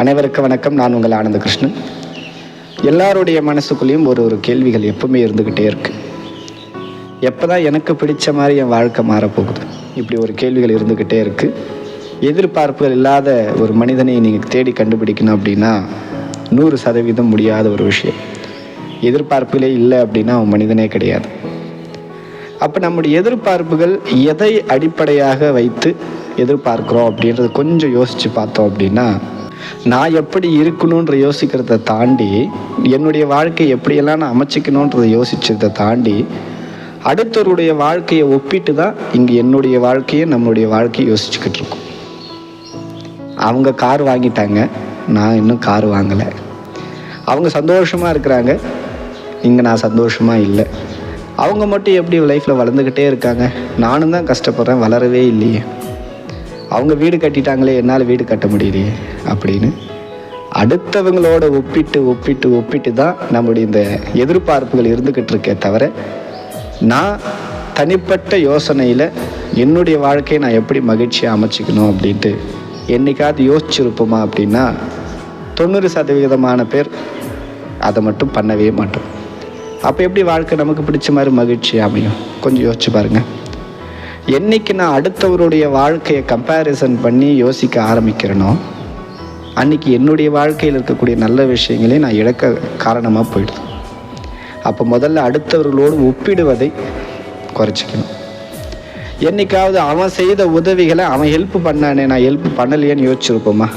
அனைவருக்கு வணக்கம். நான் உங்கள் ஆனந்த கிருஷ்ணன் எல்லாருடைய மனசுக்குள்ளேயும் ஒரு ஒரு கேள்விகள் எப்பவுமே இருந்துக்கிட்டே இருக்கு. எப்போ தான் எனக்கு பிடிச்ச மாதிரி என் வாழ்க்கை மாறப்போகுது? இப்படி ஒரு கேள்விகள் இருந்துக்கிட்டே இருக்கு. எதிர்பார்ப்புகள் இல்லாத ஒரு மனிதனை நீங்கள் தேடி கண்டுபிடிக்கணும் அப்படின்னா நூறு சதவீதம் முடியாத ஒரு விஷயம். எதிர்பார்ப்புகளே இல்லை அப்படின்னா அவன் மனிதனே கிடையாது. அப்போ நம்முடைய எதிர்பார்ப்புகள் எதை அடிப்படையாக வைத்து எதிர்பார்க்குறோம் அப்படின்றத கொஞ்சம் யோசித்து பார்த்தோம் அப்படின்னா நான் எப்படி இருக்கணுன்ற யோசிக்கிறத தாண்டி என்னுடைய வாழ்க்கையை எப்படியெல்லாம் நான் அமைச்சிக்கணுன்றதை யோசிச்சதை தாண்டி அடுத்தவருடைய வாழ்க்கையை ஒப்பிட்டு தான் இங்கே என்னுடைய வாழ்க்கையை நம்மளுடைய வாழ்க்கையை யோசிச்சுக்கிட்டு இருக்கோம். அவங்க கார் வாங்கிட்டாங்க நான் இன்னும் கார் வாங்கலை. அவங்க சந்தோஷமாக இருக்கிறாங்க இங்கே நான் சந்தோஷமாக இல்லை. அவங்க மட்டும் எப்படி லைஃப்பில் வளர்ந்துக்கிட்டே இருக்காங்க? நானும் தான் கஷ்டப்படுறேன் வளரவே இல்லையே. அவங்க வீடு கட்டிட்டாங்களே என்னால் வீடு கட்ட முடியலையே அப்படின்னு அடுத்தவங்களோட ஒப்பிட்டு ஒப்பிட்டு ஒப்பிட்டு தான் நம்முடைய இந்த எதிர்பார்ப்புகள் இருந்துக்கிட்டு இருக்கே தவிர நான் தனிப்பட்ட யோசனையில் என்னுடைய வாழ்க்கையை நான் எப்படி மகிழ்ச்சியாக அமைச்சிக்கணும் அப்படின்ட்டு என்னைக்காவது யோசிச்சிருப்போமா அப்படின்னா தொண்ணூறு சதவிகிதமான பேர் அதை மட்டும் பண்ணவே மாட்டோம். அப்போ எப்படி வாழ்க்கை நமக்கு பிடிச்ச மாதிரி மகிழ்ச்சி அமையும்? கொஞ்சம் யோசிச்சு பாருங்கள் என்னைக்கு நான் அடுத்தவருடைய வாழ்க்கையை கம்பேரிசன் பண்ணி யோசிக்க ஆரம்பிக்கிறேனோ அன்னைக்கு என்னுடைய வாழ்க்கையில் இருக்கக்கூடிய நல்ல விஷயங்களையும் நான் இழக்க காரணமாக போயிடுது. அப்போ முதல்ல அடுத்தவர்களோடு ஒப்பிடுவதை குறைச்சிக்கணும். என்னைக்காவது அவன் செய்த உதவிகளை அவன் ஹெல்ப் பண்ணானே நான் ஹெல்ப் பண்ணலையேன்னு யோசிச்சிருப்போமா?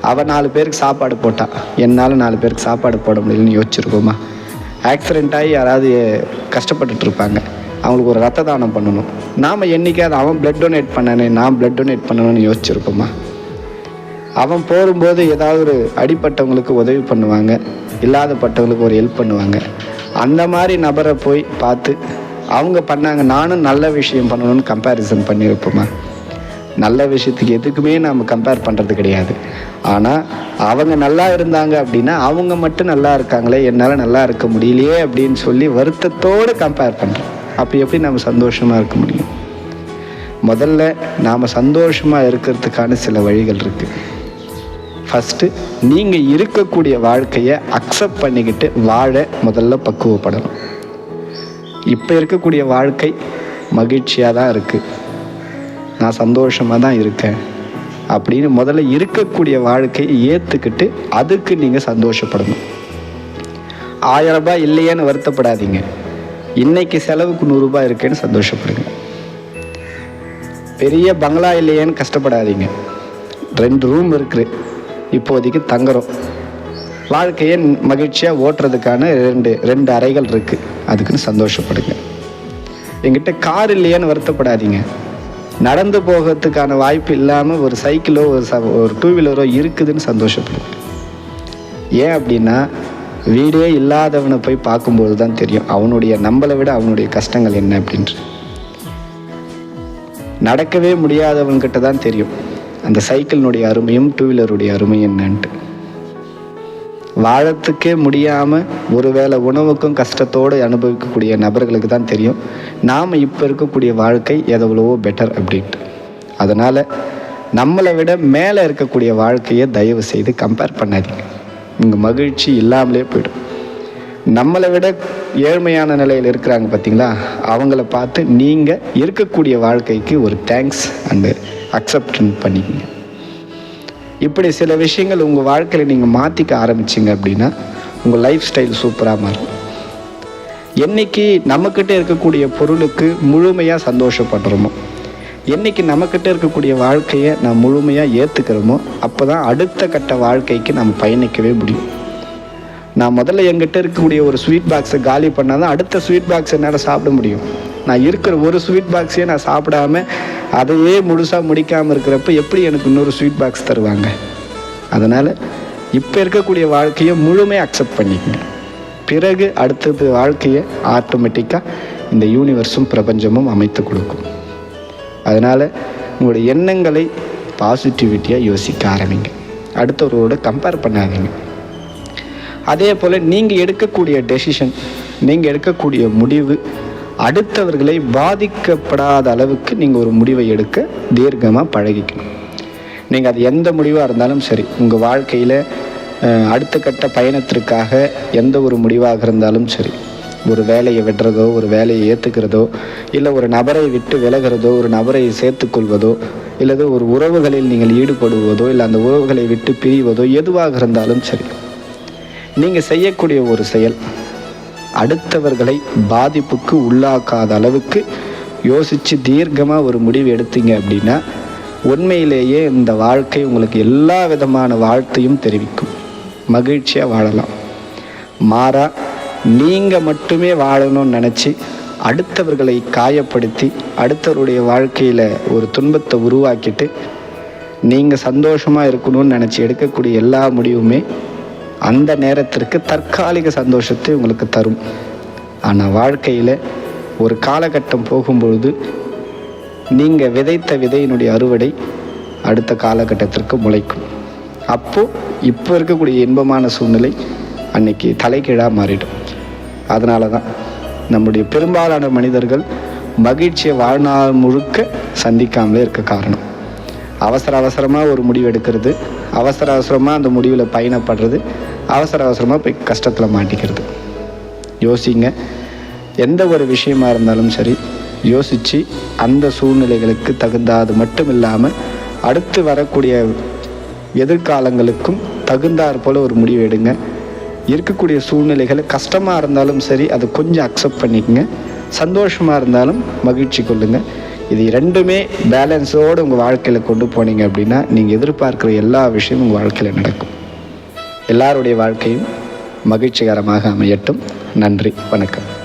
அவன் நாலு பேருக்கு சாப்பாடு போட்டான் என்னால் நாலு பேருக்கு சாப்பாடு போட முடியலன்னு யோசிச்சிருப்போமா? ஆக்சிடென்ட் ஆகி யாராவது கஷ்டப்பட்டுட்டு இருப்பாங்க. அவங்களுக்கு ஒரு ரத்த தானம் பண்ணணும். நாம் என்றைக்காவது அவன் பிளட் டொனேட் பண்ணனே நான் பிளட் டொனேட் பண்ணணும்னு யோசிச்சிருப்போமா? அவன் போகும்போது ஏதாவது ஒரு அடிப்பட்டவங்களுக்கு உதவி பண்ணுவாங்க இல்லாதப்பட்டவங்களுக்கு ஒரு ஹெல்ப் பண்ணுவாங்க. அந்த மாதிரி நபரை போய் பார்த்து அவங்க பண்ணாங்க நானும் நல்ல விஷயம் பண்ணணும்னு கம்பேரிசன் பண்ணியிருப்போமா? நல்ல விஷயத்துக்கு எதுக்குமே நாம் கம்பேர் பண்ணுறது கிடையாது. ஆனால் அவங்க நல்லா இருந்தாங்க அப்படின்னா அவங்க மட்டும் நல்லா இருக்காங்களே என்னால் நல்லா இருக்க முடியலையே அப்படின்னு சொல்லி வருத்தத்தோடு கம்பேர் பண்ணுறோம் அப்போ எப்படி நம்ம சந்தோஷமாக இருக்க முடியும்? முதல்ல நாம் சந்தோஷமாக இருக்கிறதுக்கான சில வழிகள் இருக்குது ஃபஸ்ட்டு நீங்கள் இருக்கக்கூடிய வாழ்க்கையை அக்செப்ட் பண்ணிக்கிட்டு வாழ முதல்ல பக்குவப்படணும். இப்போ இருக்கக்கூடிய வாழ்க்கை மகிழ்ச்சியாக தான் இருக்குது நான் சந்தோஷமாக தான் இருக்கேன். அப்படின்னு முதல்ல இருக்கக்கூடிய வாழ்க்கையை ஏற்றுக்கிட்டு அதுக்கு நீங்கள் சந்தோஷப்படணும். ஆயிரம் ரூபாய் இல்லையேன்னு வருத்தப்படாதீங்க. இன்னைக்கு செலவுக்கு நூறுரூபா இருக்கேன்னு சந்தோஷப்படுங்க. பெரிய பங்களா இல்லையேன்னு கஷ்டப்படாதீங்க. ரெண்டு ரூம் இருக்குது இப்போதைக்கு தங்குறோம். வாழ்க்கையை மகிழ்ச்சியாக ஓட்டுறதுக்கான ரெண்டு ரெண்டு அறைகள் இருக்குது அதுக்குன்னு சந்தோஷப்படுங்க. எங்கிட்ட கார் இல்லையேன்னு வருத்தப்படாதீங்க. நடந்து போகிறதுக்கான வாய்ப்பு இல்லாமல் ஒரு சைக்கிளோ ஒரு ச ஒரு டூ வீலரோ இருக்குதுன்னு சந்தோஷப்படுங்க. ஏன் அப்படின்னா வீடே இல்லாதவனை போய் பார்க்கும்போது தான் தெரியும் அவனுடைய நம்மளை விட அவனுடைய கஷ்டங்கள் என்ன அப்படின்ட்டு. நடக்கவே முடியாதவன்கிட்ட தான் தெரியும் அந்த சைக்கிளினுடைய அருமையும் டூ வீலருடைய அருமை என்னன்ட்டு. வாழத்துக்கே முடியாமல் ஒருவேளை உணவுக்கும் கஷ்டத்தோடு அனுபவிக்கக்கூடிய நபர்களுக்கு தான் தெரியும் நாம் இப்போ இருக்கக்கூடிய வாழ்க்கை எவ்வளவோ பெட்டர் அப்படின்ட்டு. அதனால் நம்மளை விட மேலே இருக்கக்கூடிய வாழ்க்கையை தயவு செய்து கம்பேர் பண்ணாதீங்க. உங்கள் மகிழ்ச்சி இல்லாமலே போயிடும். நம்மளை விட ஏழ்மையான நிலையில் இருக்கிறாங்க பார்த்தீங்களா அவங்கள பார்த்து நீங்கள் இருக்கக்கூடிய வாழ்க்கைக்கு ஒரு தேங்க்ஸ் அண்டு அக்செப்டன் பண்ணிக்கங்க. இப்படி சில விஷயங்கள் உங்கள் வாழ்க்கையில் நீங்கள் மாற்றிக்க ஆரம்பிச்சிங்க அப்படின்னா உங்கள் லைஃப் ஸ்டைல் சூப்பராக மாறும். என்னைக்கு நம்மக்கிட்ட இருக்கக்கூடிய பொருளுக்கு முழுமையாக சந்தோஷப்படுறோமோ என்னைக்கு நம்மக்கிட்ட இருக்கக்கூடிய வாழ்க்கையை நான் முழுமையாக ஏற்றுக்கிறோமோ அப்போ தான் அடுத்த கட்ட வாழ்க்கைக்கு நம்ம பயணிக்கவே முடியும். நான் முதல்ல என்கிட்ட இருக்கக்கூடிய ஒரு ஸ்வீட் பாக்ஸை காலி பண்ணால் தான் அடுத்த ஸ்வீட் பாக்ஸ் என்னால் சாப்பிட முடியும். நான் இருக்கிற ஒரு ஸ்வீட் பாக்ஸையே நான் சாப்பிடாம அதையே முழுசாக முடிக்காமல் இருக்கிறப்ப எப்படி எனக்கு இன்னொரு ஸ்வீட் பாக்ஸ் தருவாங்க? அதனால் இப்போ இருக்கக்கூடிய வாழ்க்கையை முழுமையாக அக்செப்ட் பண்ணிக்கங்க. பிறகு அடுத்தது வாழ்க்கையை ஆட்டோமேட்டிக்காக இந்த யூனிவர்ஸும் பிரபஞ்சமும் அமைத்து கொடுக்கும். அதனால் உங்களுடைய எண்ணங்களை பாசிட்டிவிட்டியாக யோசிக்க ஆரம்பிங்க. அடுத்தவர்களோட கம்பேர் பண்ணாதீங்க. அதே போல் நீங்கள் எடுக்கக்கூடிய டெசிஷன் நீங்கள் எடுக்கக்கூடிய முடிவு அடுத்தவர்களை பாதிக்கப்படாத அளவுக்கு நீங்கள் ஒரு முடிவை எடுக்க தீர்க்கமாக பழகிக்கணும். நீங்கள் அது எந்த முடிவாக இருந்தாலும் சரி உங்கள் வாழ்க்கையில் அடுத்த கட்ட பயணத்திற்காக எந்த ஒரு முடிவாக இருந்தாலும் சரி ஒரு வேலையை விடுறதோ ஒரு வேலையை ஏற்றுக்கிறதோ இல்லை ஒரு நபரை விட்டு விலகிறதோ ஒரு நபரை சேர்த்துக்கொள்வதோ இல்லது ஒரு உறவுகளில் நீங்கள் ஈடுபடுவதோ இல்லை அந்த உறவுகளை விட்டு பிரிவதோ எதுவாக இருந்தாலும் சரி. நீங்கள் செய்யக்கூடிய ஒரு செயல் அடுத்தவர்களை பாதிப்புக்கு உள்ளாக்காத அளவுக்கு யோசித்து தீர்க்கமாக ஒரு முடிவு எடுத்தீங்க அப்படின்னா உண்மையிலேயே இந்த வாழ்க்கை உங்களுக்கு எல்லா விதமான வாழ்த்தையும் தெரிவிக்கும். மகிழ்ச்சியாக வாழலாம். மாறா நீங்கள் மட்டுமே வாழணும்னு நினச்சி அடுத்தவர்களை காயப்படுத்தி அடுத்தவருடைய வாழ்க்கையில் ஒரு துன்பத்தை உருவாக்கிட்டு நீங்கள் சந்தோஷமாக இருக்கணும்னு நினச்சி எடுக்கக்கூடிய எல்லா முடிவுமே அந்த நேரத்திற்கு தற்காலிக சந்தோஷத்தை உங்களுக்கு தரும். ஆனால் வாழ்க்கையில் ஒரு காலகட்டம் போகும்பொழுது நீங்கள் விதைத்த விதையினுடைய அறுவடை அடுத்த காலகட்டத்திற்கு முளைக்கும். அப்போது இப்போ இருக்கக்கூடிய இன்பமான சூழ்நிலை அன்னைக்கு தலைகீழாக மாறிடும். அதனால தான் நம்முடைய பெரும்பாலான மனிதர்கள் மகிழ்ச்சியை வாழ்நாள் முழுக்க சந்திக்காமலே இருக்க காரணம். அவசர அவசரமாக ஒரு முடிவு எடுக்கிறது அவசர அவசரமாக அந்த முடிவில் பயணப்படுறது அவசர அவசரமாக போய் கஷ்டத்தில் மாட்டிக்கிறது. யோசிங்க எந்த ஒரு விஷயமா இருந்தாலும் சரி யோசித்து அந்த சூழ்நிலைகளுக்கு தகுந்தாது மட்டும் இல்லாமல் அடுத்து வரக்கூடிய எதிர்காலங்களுக்கும் தகுந்தாற் போல் ஒரு முடிவு எடுங்க. இருக்கக்கூடிய சூழ்நிலைகள் கஷ்டமாக இருந்தாலும் சரி அதை கொஞ்சம் அக்செப்ட் பண்ணிக்கங்க. சந்தோஷமாக இருந்தாலும் மகிழ்ச்சி கொள்ளுங்க. இது ரெண்டுமே பேலன்ஸோடு உங்கள் வாழ்க்கையில் கொண்டு போனீங்க அப்படின்னா நீங்கள் எதிர்பார்க்குற எல்லா விஷயமும் உங்கள் வாழ்க்கையில் நடக்கும். எல்லாருடைய வாழ்க்கையும் மகிழ்ச்சிகரமாக அமையட்டும். நன்றி வணக்கம்.